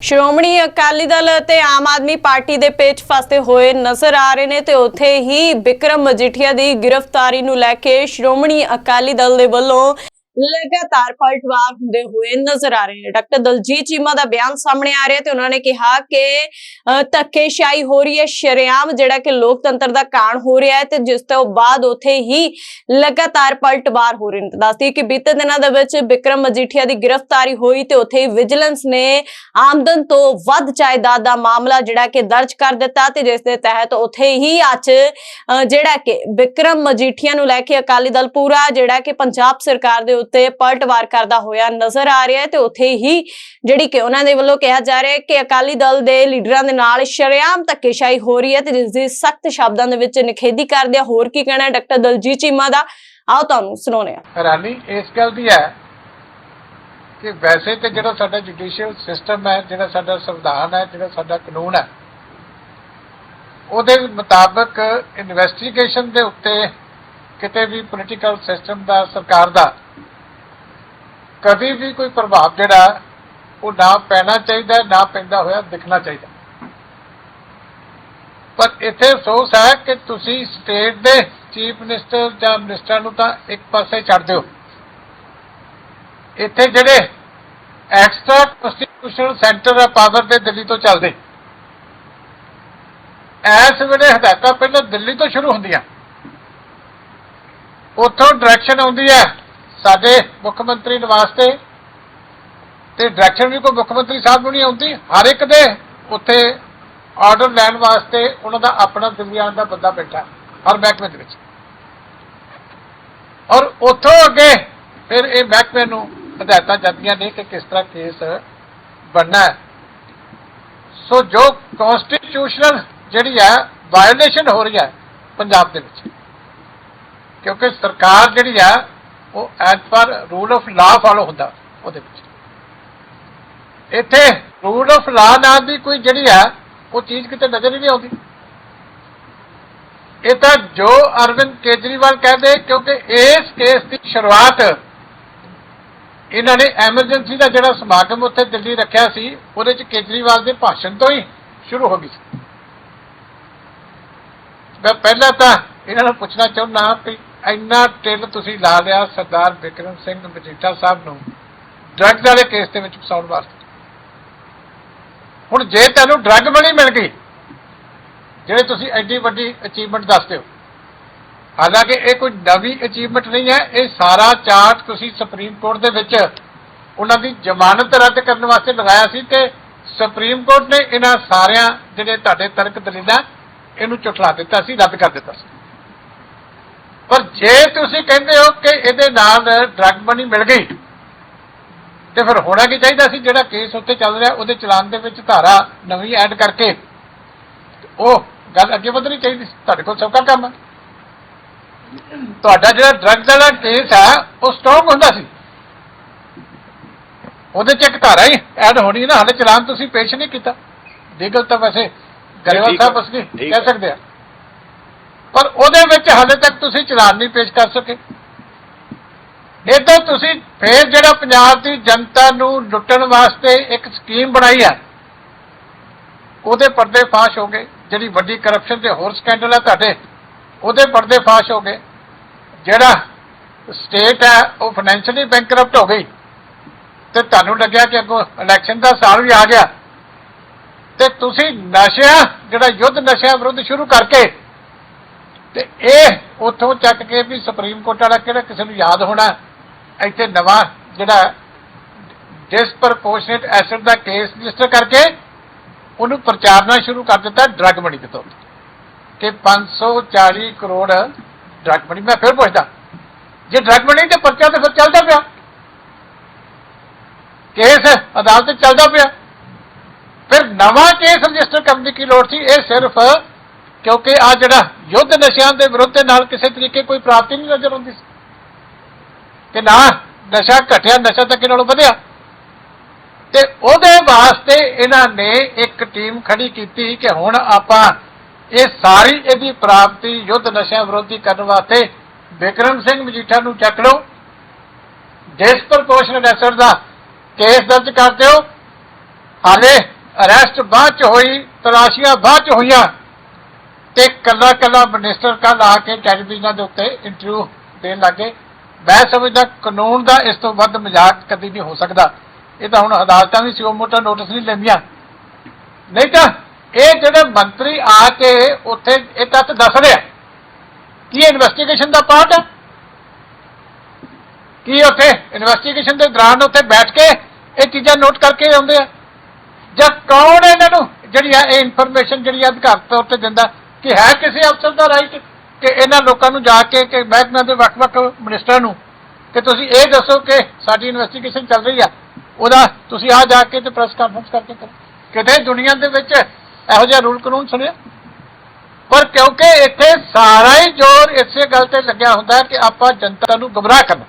ਸ਼੍ਰੋਮਣੀ ਅਕਾਲੀ ਦਲ ਅਤੇ ਆਮ ਆਦਮੀ ਪਾਰਟੀ ਦੇ ਪੇਚ ਫਸਦੇ ਹੋਏ ਨਜ਼ਰ ਆ ਰਹੇ ਨੇ ਤੇ ਉੱਥੇ ਹੀ ਵਿਕਰਮ ਮਜੀਠੀਆ ਦੀ ਗ੍ਰਿਫਤਾਰੀ ਨੂੰ ਲੈ ਕੇ ਸ਼੍ਰੋਮਣੀ ਅਕਾਲੀ ਦਲ ਦੇ ਵੱਲੋਂ ਲਗਾਤਾਰ ਪਲਟਵਾਰ ਹੁੰਦੇ ਹੋਏ ਨਜ਼ਰ ਆ ਰਹੇ ਨੇ। ਡਾਕਟਰ ਦਲਜੀਤ ਚੀਮਾ ਦਾ ਬਿਆਨ ਸਾਹਮਣੇ ਆ ਰਿਹਾ ਤੇ ਉਹਨਾਂ ਨੇ ਕਿਹਾ ਕਿ ਧੱਕੇਸ਼ਾਹੀ ਹੋ ਰਹੀ ਹੈ, ਸ਼ਰੇਆਮ ਜਿਹੜਾ ਕਿ ਲੋਕਤੰਤਰ ਦਾ ਕਾਣ ਹੋ ਰਿਹਾ ਹੈ ਤੇ ਜਿਸ ਤੋਂ ਬਾਅਦ ਉੱਥੇ ਹੀ ਲਗਾਤਾਰ ਪਲਟਵਾਰ ਹੋ ਰਹੇ ਨੇ। ਦੱਸਦੀ ਕਿ ਬੀਤੇ ਦਿਨਾਂ ਦੇ ਵਿੱਚ ਵਿਕਰਮ ਮਜੀਠੀਆ ਦੀ ਗ੍ਰਿਫਤਾਰੀ ਹੋਈ ਤੇ ਉੱਥੇ ਹੀ ਵਿਜੀਲੈਂਸ ਨੇ ਆਮਦਨ ਤੋਂ ਵੱਧ ਜਾਇਦਾਦ ਦਾ ਮਾਮਲਾ ਜਿਹੜਾ ਕਿ ਦਰਜ ਕਰ ਦਿੱਤਾ ਤੇ ਜਿਸ ਦੇ ਤਹਿਤ ਉੱਥੇ ਹੀ ਅੱਜ ਜਿਹੜਾ ਕਿ ਵਿਕਰਮ ਮਜੀਠੀਆ ਨੂੰ ਲੈ ਕੇ ਅਕਾਲੀ ਦਲ ਪੂਰਾ ਜਿਹੜਾ ਕਿ ਪੰਜਾਬ ਸਰਕਾਰ ਦੇ ਉੱਤੇ ਪਲਟਵਾਰ ਕਰਦਾ ਹੋਇਆ ਨਜ਼ਰ ਆ ਰਿਹਾ ਹੈ ਤੇ ਉੱਥੇ ਹੀ ਜਿਹੜੀ ਕਿ ਉਹਨਾਂ ਦੇ ਵੱਲੋਂ ਕਿਹਾ ਜਾ ਰਿਹਾ ਹੈ ਕਿ ਅਕਾਲੀ ਦਲ ਦੇ ਲੀਡਰਾਂ ਦੇ ਨਾਲ ਸ਼ਰੇਆਮ ਧੱਕੇਸ਼ਾਹੀ ਹੋ ਰਹੀ ਹੈ ਤੇ ਜਿਸ ਦੀ ਸਖਤ ਸ਼ਬਦਾਂ ਦੇ ਵਿੱਚ ਨਿਖੇਧੀ ਕਰਦੇ ਹੋਰ ਕੀ ਕਹਿਣਾ ਡਾਕਟਰ ਦਲਜੀਤ ਚੀਮਾ ਦਾ। ਆਓ ਤੁਹਾਨੂੰ ਸੁਣਾਉਂਦੇ ਹਾਂ। ਹੈਰਾਨੀ ਇਸ ਗੱਲ ਦੀ ਹੈ ਕਿ ਵੈਸੇ ਤੇ ਜਿਹੜਾ ਸਾਡਾ ਜੁਡੀਸ਼ੀਅਲ ਸਿਸਟਮ ਹੈ, ਜਿਹੜਾ ਸਾਡਾ ਸੰਵਿਧਾਨ ਹੈ, ਜਿਹੜਾ ਸਾਡਾ ਕਾਨੂੰਨ ਹੈ, ਉਹਦੇ ਮੁਤਾਬਕ ਇਨਵੈਸਟੀਗੇਸ਼ਨ ਦੇ ਉੱਤੇ ਕਿਤੇ ਵੀ ਪੋਲੀਟੀਕਲ ਸਿਸਟਮ ਦਾ, ਸਰਕਾਰ ਦਾ ਕਦੇ ਵੀ ਕੋਈ ਪ੍ਰਭਾਵ ਜਿਹੜਾ, ਉਹ ਨਾ ਪੈਣਾ ਚਾਹੀਦਾ, ਨਾ ਪੈਂਦਾ ਹੋਇਆ ਦਿਖਣਾ ਚਾਹੀਦਾ। ਪਰ ਇੱਥੇ ਅਫਸੋਸ ਹੈ ਕਿ ਤੁਸੀਂ ਸਟੇਟ ਦੇ ਚੀਫ ਮਿਨਿਸਟਰ ਜਾਂ ਮਿਨਿਸਟਰ ਨੂੰ ਤਾਂ ਇੱਕ ਪਾਸੇ ਛੱਡ ਦਿਓ। ਇੱਥੇ ਜਿਹੜੇ ਐਕਸਟਰਾ ਕਨਸਟੀਟਿਊਸ਼ਨਲ ਸੈਂਟਰ ਆ ਪਾਵਰ ਦੇ ਦਿੱਲੀ ਤੋਂ ਚੱਲਦੇ। ਐਸ ਵੇਲੇ ਹਦਾਇਤਾਂ ਪਹਿਲਾਂ ਦਿੱਲੀ ਤੋਂ ਸ਼ੁਰੂ ਹੁੰਦੀਆਂ। ਉੱਥੋਂ ਡਾਇਰੈਕਸ਼ਨ ਆਉਂਦੀ ਹੈ। ਸਾਡੇ ਮੁੱਖ ਮੰਤਰੀ ਨਿਵਾਸ ਤੇ ਤੇ ਡਾਇਰੈਕਸ਼ਨ ਵੀ ਕੋਈ ਮੁੱਖ ਮੰਤਰੀ ਸਾਹਿਬ ਨੂੰ ਨਹੀਂ ਆਉਂਦੀ। ਹਰ ਇੱਕ ਦੇ ਉੱਥੇ ਆਰਡਰ ਲੈਣ ਵਾਸਤੇ ਉਹਨਾਂ ਦਾ ਆਪਣਾ ਦਿੱਲੀਆਂ ਦਾ ਬੰਦਾ ਬੈਠਾ ਹਰ ਮਹਿਕਮੇ ਦੇ ਵਿੱਚ। ਔਰ ਉੱਥੋਂ ਅੱਗੇ ਫਿਰ ਇਹ ਮਹਿਕਮੇ ਨੂੰ ਹਦਾਇਤਾਂ ਜਾਂਦੀਆਂ ਨੇ ਕਿ ਕਿਸ ਤਰ੍ਹਾਂ ਕੇਸ ਬਣਨਾ ਹੈ। ਸੋ ਜੋ ਕਨਸਟੀਟਿਊਸ਼ਨਲ ਜਿਹੜੀ ਹੈ ਵਾਇਓਲੇਸ਼ਨ ਹੋ ਰਹੀ ਹੈ ਪੰਜਾਬ ਦੇ ਵਿੱਚ। ਕਿਉਂਕਿ ਸਰਕਾਰ ਜਿਹੜੀ ਹੈ ਉਹ as per rule of law follow ਹੁੰਦਾ ਉਹਦੇ ਵਿੱਚ। ਇੱਥੇ ਰੂਲ ਆਫ ਲਾਅ ਨਾਂ ਦੀ ਕੋਈ ਜਿਹੜੀ ਹੈ ਉਹ ਚੀਜ਼ ਕਿਤੇ ਨਜ਼ਰ ਹੀ ਨਹੀਂ ਆਉਂਦੀ। ਇਹ ਤਾਂ ਜੋ ਅਰਵਿੰਦ ਕੇਜਰੀਵਾਲ ਕਹਿੰਦੇ, ਕਿਉਂਕਿ ਇਸ ਕੇਸ ਦੀ ਸ਼ੁਰੂਆਤ ਇਹਨਾਂ ਨੇ ਐਮਰਜੈਂਸੀ ਦਾ ਜਿਹੜਾ ਸਮਾਗਮ ਉੱਥੇ ਦਿੱਲੀ ਰੱਖਿਆ ਸੀ, ਉਹਦੇ ਚ ਕੇਜਰੀਵਾਲ ਦੇ ਭਾਸ਼ਣ ਤੋਂ ਹੀ ਸ਼ੁਰੂ ਹੋ ਗਈ ਸੀ। ਮੈਂ ਪਹਿਲਾਂ ਤਾਂ ਇਹਨਾਂ ਨੂੰ ਪੁੱਛਣਾ ਚਾਹੁੰਦਾ ਕਿ ਇੰਨਾ ਟਿਲ ਤੁਸੀਂ ਲਾ ਲਿਆ ਸਰਦਾਰ ਵਿਕਰਮ ਸਿੰਘ ਮਜੀਠਾ ਸਾਹਿਬ ਨੂੰ। ਡਰੱਗ ਵਾਲੇ ਕੇਸ ਦੇ ਵਿੱਚ ਫਸਾਉਣ ਵਾਸਤੇ। ਹੁਣ ਜੇ ਤੁਹਾਨੂੰ ਡਰੱਗ ਬਣੀ ਮਿਲ ਗਈ, ਜਿਹੜੇ ਤੁਸੀਂ ਐਡੀ ਵੱਡੀ ਅਚੀਵਮੈਂਟ ਦੱਸਦੇ ਹੋ। ਹਾਲਾਂਕਿ ਇਹ ਕੋਈ ਨਵੀਂ ਅਚੀਵਮੈਂਟ ਨਹੀਂ ਹੈ, ਇਹ ਸਾਰਾ ਚਾਰਟ ਤੁਸੀਂ ਸੁਪਰੀਮ ਕੋਰਟ ਦੇ ਵਿੱਚ ਉਹਨਾਂ ਦੀ ਜ਼ਮਾਨਤ ਰੱਦ ਕਰਨ ਵਾਸਤੇ ਲਗਾਇਆ ਸੀ ਤੇ ਸੁਪਰੀਮ ਕੋਰਟ ਨੇ ਇਹਨਾਂ ਸਾਰਿਆਂ ਜਿਹੜੇ ਤੁਹਾਡੇ ਤਰਕ ਦਲੀਲਾਂ, ਇਹਨੂੰ ਚੁਟਲਾ ਦਿੱਤਾ ਸੀ, ਰੱਦ ਕਰ ਦਿੱਤਾ ਸੀ। ਪਰ ਜੇ ਤੁਸੀਂ ਕਹਿੰਦੇ ਹੋ ਕਿ ਇਹਦੇ ਨਾਲ ਡਰੱਗ ਮਨੀ ਮਿਲ ਗਈ ਤੇ ਫਿਰ ਹੋਣਾ ਕੀ ਚਾਹੀਦਾ ਸੀ? ਜਿਹੜਾ ਕੇਸ ਉੱਤੇ ਚੱਲ ਰਿਹਾ ਉਹਦੇ ਚਲਾਨ ਦੇ ਵਿੱਚ ਧਾਰਾ ਨਵੀਂ ਐਡ ਕਰਕੇ ਉਹ ਗੱਲ ਅੱਗੇ ਵਧਣੀ ਚਾਹੀਦੀ ਸੀ। ਤੁਹਾਡੇ ਕੋਲ ਸੌਕਾ ਕੰਮ ਹੈ। ਤੁਹਾਡਾ ਜਿਹੜਾ ਡਰੱਗ ਦਾ ਕੇਸ ਹੈ ਉਹ ਸਟਰੋਂਗ ਹੁੰਦਾ ਸੀ। ਉਹਦੇ ਚ ਇੱਕ ਧਾਰਾ ਹੀ ਐਡ ਹੋਣੀ ਨਾ ਹਾਲੇ ਚਲਾਨ ਤੁਸੀਂ ਪੇਸ਼ ਨਹੀਂ ਕੀਤਾ। ਲੀਗਲ ਤਾਂ ਵੈਸੇ ਗਰੇਵਾਲ ਸਾਹਿਬ ਠੀਕ ਕਹਿ। ਸਕਦੇ ਆ। ਪਰ ਉਹਦੇ ਵਿੱਚ ਹਾਲੇ ਤੱਕ ਤੁਸੀਂ ਚਲਾਨ ਨਹੀਂ ਪੇਸ਼ ਕਰ ਸਕੇ। ਇਦਾਂ ਤੁਸੀਂ ਫੇਰ ਜਿਹੜਾ ਪੰਜਾਬ ਦੀ ਜਨਤਾ ਨੂੰ ਲੁੱਟਣ ਵਾਸਤੇ ਇੱਕ ਸਕੀਮ ਬਣਾਈ ਹੈ, ਉਹਦੇ ਪਰਦੇ ਫਾਸ਼ ਹੋ ਗਏ। ਜਿਹੜੀ ਵੱਡੀ ਕਰਪਸ਼ਨ ਤੇ ਹੋਰ ਸਕੈਂਡਲ ਹੈ ਤੁਹਾਡੇ, ਉਹਦੇ ਪਰਦੇ ਫਾਸ਼ ਹੋ ਗਏ। ਜਿਹੜਾ ਸਟੇਟ ਹੈ, ਉਹ ਫਾਈਨੈਂਸ਼ੀਅਲੀ ਬੈਂਕਰਪਟ ਹੋ ਗਈ। ਤੇ ਤੁਹਾਨੂੰ ਲੱਗਿਆ ਕਿ ਅੱਗੋਂ ਇਲੈਕਸ਼ਨ ਦਾ ਸਾਲ ਵੀ ਆ ਗਿਆ। ਤੇ ਤੁਸੀਂ ਨਸ਼ਿਆਂ, ਜਿਹੜਾ ਯੁੱਧ ਨਸ਼ਿਆਂ ਵਿਰੁੱਧ ਸ਼ੁਰੂ ਕਰਕੇ ਤੇ ਇਹ ਉੱਥੋਂ ਚੱਕ ਕੇ ਵੀ ਸੁਪਰੀਮ ਕੋਰਟ ਵਾਲਾ ਕਿਹੜਾ ਕਿਸੇ ਨੂੰ ਯਾਦ ਹੋਣਾ? ਇੱਥੇ ਨਵਾਂ ਜਿਹੜਾ ਡਿਸਪਰਪੋਰਸ਼ਨੇਟ ਐਸਿਡ ਦਾ ਕੇਸ ਰਜਿਸਟਰ ਕਰਕੇ ਉਹਨੂੰ ਪ੍ਰਚਾਰਨਾ ਸ਼ੁਰੂ ਕਰ ਦਿੱਤਾ ਡਰੱਗ ਮਨੀ ਦੇ ਤੌਰ ਤੇ। ਕਿ 540 ਕਰੋੜ ਡਰੱਗ ਮਣੀ ਮੈਂ ਫਿਰ ਪੁੱਛਦਾ, ਜੇ ਡਰੱਗ ਮਨੀ ਤੇ ਪਰਚਾ ਤੇ ਫਿਰ ਚੱਲਦਾ ਪਿਆ। ਕੇਸ ਅਦਾਲਤ ਚੱਲਦਾ ਪਿਆ। ਫਿਰ ਨਵਾਂ ਕੇਸ ਰਜਿਸਟਰ ਕਰਨ ਦੀ ਕੀ ਲੋੜ ਸੀ? ਇਹ ਸਿਰਫ ਕਿਉਂਕਿ ਆ ਜਿਹੜਾ ਯੁੱਧ ਨਸ਼ਿਆਂ ਦੇ ਵਿਰੁੱਧ ਦੇ ਨਾਲ ਕਿਸੇ ਤਰੀਕੇ ਕੋਈ ਪ੍ਰਾਪਤੀ ਨਹੀਂ ਨਜ਼ਰ ਆਉਂਦੀ ਸੀ। ਕਿ ਨਾ, ਨਸ਼ਾ ਘਟਿਆ, ਨਸ਼ਾ ਤਾਂ ਕਿਹਨਾਂ ਨਾਲੋਂ ਵਧਿਆ। ਤੇ ਉਹਦੇ ਵਾਸਤੇ ਇਹਨਾਂ ਨੇ ਇੱਕ ਟੀਮ ਖੜੀ ਕੀਤੀ ਕਿ ਹੁਣ ਆਪਾਂ ਇਹ ਸਾਰੀ ਇਹਦੀ ਪ੍ਰਾਪਤੀ ਯੁੱਧ ਨਸ਼ਿਆਂ ਵਿਰੋਧੀ ਕਰਨ ਵਾਸਤੇ ਵਿਕਰਮ ਸਿੰਘ ਮਜੀਠਾ ਨੂੰ ਚੱਕ ਲਓ। ਡਿਸਪਰਪੋਰਸ਼ਨਲ ਐਸਰ ਦਾ ਕੇਸ ਦਰਜ ਕਰ ਦਿਓ। ਹਾਲੇ ਅਰੈਸਟ ਬਾਅਦ ਚ ਹੋਈ, ਤਲਾਸ਼ੀਆਂ ਬਾਅਦ ਚ ਹੋਈਆਂ। ਤੇ ਕੱਲਾ ਕੱਲਾ ਮਿਨਿਸਟਰ ਕੱਲ ਆ ਕੇ ਟੈਲੀਵਿਜ਼ਨਾਂ ਦੇ ਉੱਤੇ ਇੰਟਰਵਿਊ ਦੇਣ ਲੱਗੇ ਮੈਂ ਸਮਝਦਾ ਕਾਨੂੰਨ ਦਾ ਇਸ ਤੋਂ ਵੱਧ ਮਜ਼ਾਕ ਕਦੀ ਨਹੀਂ ਹੋ ਸਕਦਾ। ਇਹ ਤਾਂ ਹੁਣ ਅਦਾਲਤਾਂ ਵੀ ਸਿਓ ਮੋਟਾ ਨੋਟਿਸ ਨਹੀਂ ਲੈਂਦੀਆਂ। ਨਹੀਂ ਤਾਂ ਇਹ ਜਿਹੜੇ ਮੰਤਰੀ ਆ ਕੇ ਉੱਥੇ ਇਹ ਤੱਤ ਦੱਸ ਰਿਹਾ ਕੀ ਇਨਵੈਸਟੀਗੇਸ਼ਨ ਦਾ ਪਾਰਟ ਹੈ ਕੀ ਉੱਥੇ ਇਨਵੈਸਟੀਗੇਸ਼ਨ ਦੇ ਦੌਰਾਨ ਉੱਥੇ ਬੈਠ ਕੇ ਇਹ ਚੀਜ਼ਾਂ ਨੋਟ ਕਰਕੇ ਆਉਂਦੇ ਆ? ਜਾਂ ਕੌਣ ਇਹਨਾਂ ਨੂੰ? ਜਿਹੜੀ ਆ ਇਹ ਇਨਫੋਰਮੇਸ਼ਨ ਜਿਹੜੀ ਆ ਅਧਿਕਾਰ ਤੌਰ ਤੇ ਦਿੰਦਾ। ਕਿ ਹੈ ਕਿਸੇ ਅਫਸਰ ਦਾ ਰਾਈਟ ਕਿ ਇਹਨਾਂ ਲੋਕਾਂ ਨੂੰ ਜਾ ਕੇ ਕਿ ਮਹਿਕਮਿਆਂ ਦੇ ਵੱਖ-ਵੱਖ ਮਿਨਿਸਟਰਾਂ ਨੂੰ ਕਿ ਤੁਸੀਂ ਇਹ ਦੱਸੋ ਕਿ ਸਾਡੀ ਇਨਵੈਸਟੀਗੇਸ਼ਨ ਚੱਲ ਰਹੀ ਆ। ਉਹਦਾ ਤੁਸੀਂ ਆ ਜਾ ਕੇ ਤੇ ਪ੍ਰੈਸ ਕਾਨਫਰੰਸ ਕਰਕੇ ਕਰੋ। ਕਿਤੇ ਦੁਨੀਆ ਦੇ ਵਿੱਚ ਇਹੋ ਜਿਹਾ ਰੂਲ ਕਾਨੂੰਨ ਸੁਣਿਆ? ਪਰ ਕਿਉਂਕਿ ਇੱਥੇ ਸਾਰਾ ਹੀ ਜ਼ੋਰ ਇਸੇ ਗੱਲ ਤੇ ਲੱਗਿਆ ਹੁੰਦਾ ਕਿ ਆਪਾਂ ਜਨਤਾ ਨੂੰ ਗਮਰਾਹ ਕਰਨਾ।